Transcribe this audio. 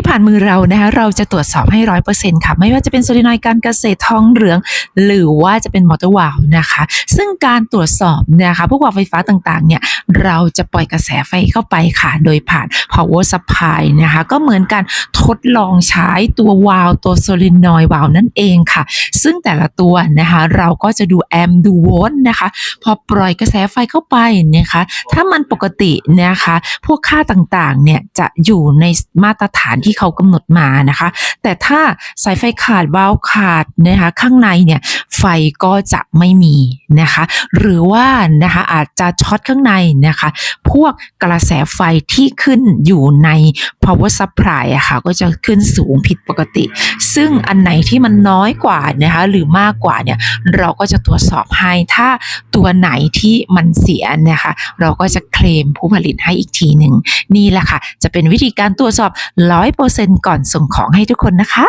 ที่ผ่านมือเรานะคะเราจะตรวจสอบให้ร้อยเปอร์เซ็นต์ค่ะ ไม่ว่าจะเป็นโซลินอยด์การเกษตรทองเหลือง หรือว่าจะเป็นมอเตอร์วาลวนะคะ ซึ่งการตรวจสอบนะคะพวกวาล์วไฟฟ้าต่างๆเนี่ยเราจะปล่อยกระแสไฟเข้าไปค่ะ โดยผ่าน power supply นะคะก็เหมือนการทดลองใช้ตัววาล์วตัวโซลินอยด์วาล์วนั่นเองค่ะ ซึ่งแต่ละตัวนะคะเราก็จะดูแอมป์ดูโวลต์นะคะ พอปล่อยกระแสไฟเข้าไปนะคะ ถ้ามันปกตินะคะ พวกค่าต่างๆเนี่ยจะอยู่ในมาตรฐานที่ที่เขากำหนดมานะคะ แต่ถ้าสายไฟขาดวาล์วขาดนะคะข้างในเนี่ยไฟก็จะไม่มีนะคะ หรือว่านะคะอาจจะช็อตข้างในนะคะ พวกกระแสไฟที่ขึ้นอยู่ใน power supply อะค่ะก็จะขึ้นสูงผิดปกติ ซึ่งอันไหนที่มันน้อยกว่านะคะหรือมากกว่าเนี่ยเราก็จะตรวจสอบให้ ถ้าตัวไหนที่มันเสียนะคะเราก็จะเคลมผู้ผลิตให้อีกทีหนึ่งนี่แหละค่ะ จะเป็นวิธีการตรวจสอบ 100%ก่อนส่งของให้ทุกคนนะคะ